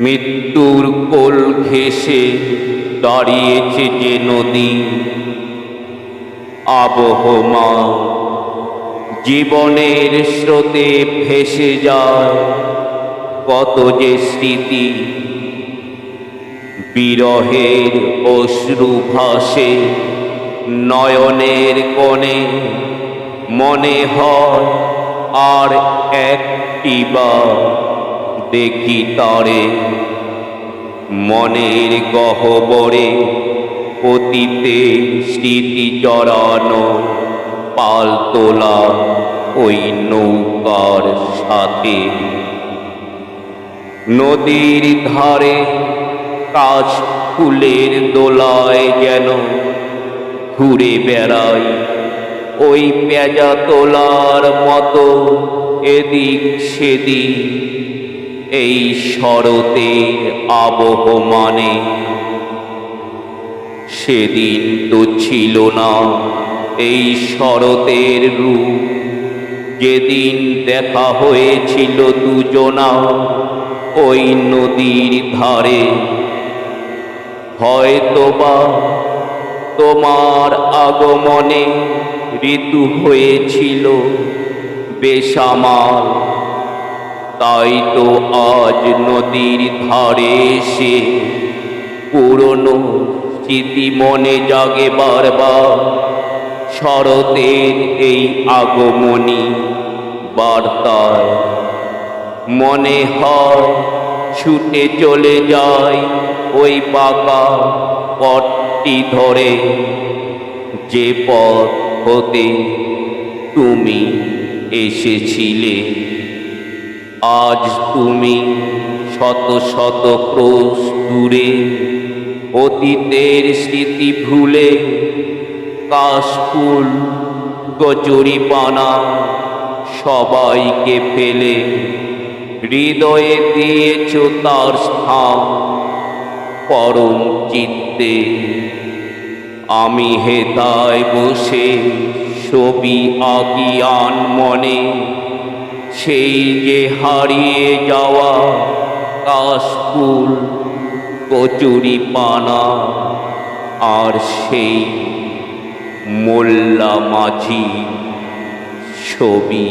মৃত্যুর কোল ঘেসে দাঁড়িয়েছে যে নদী। আবহমা জীবনের স্রোতে ভেসে যায় কত যে স্মৃতি। বিরহের অশ্রু ভাসে নয়নের কোণে। মনে হয় আর একটি বা দেখি তারে? মনের গহবরে অতীতে স্মৃতি জড়ানো পাল তোলা ওই নৌকার সাথে। নদীর ধারে কাশ ফুলের দোলায় যেন ঘুরে বেড়ায় ওই পেঁজা তোলার মতো এদিক সেদিক এই শরতের আবহমানে। সেদিন তো ছিল না এই শরতের রূপ। যেদিন দেখা হয়েছিল দুজনা ওই নদীর ধারে। হয়তোবা তোমার আগমনে ঋতু হয়েছিল বেসামাল তাই তো আজ নদীর ধারে এসে পুরনো স্মৃতি মনে জাগে বারবার। শরতের এই আগমনী বার্তায় মনে হয় ছুটে চলে যায় ওই পাকা পথটি ধরে। যে পথ হতে তুমি এসেছিলে। আজ তুমি শত শত ক্রোশ দূরে অতীতের স্মৃতি ভুলে কাশফুল গজরি পানা সবাইকে ফেলে হৃদয়ে দিয়েছ তার স্থান পরম চিত্তে। আমি হেতায় বসে ছবি আকিয়ান মনে সেই যে হারিয়ে যাওয়া কাশফুল কচুরি পানা আর সেই মোল্লা মাঝি ছবি।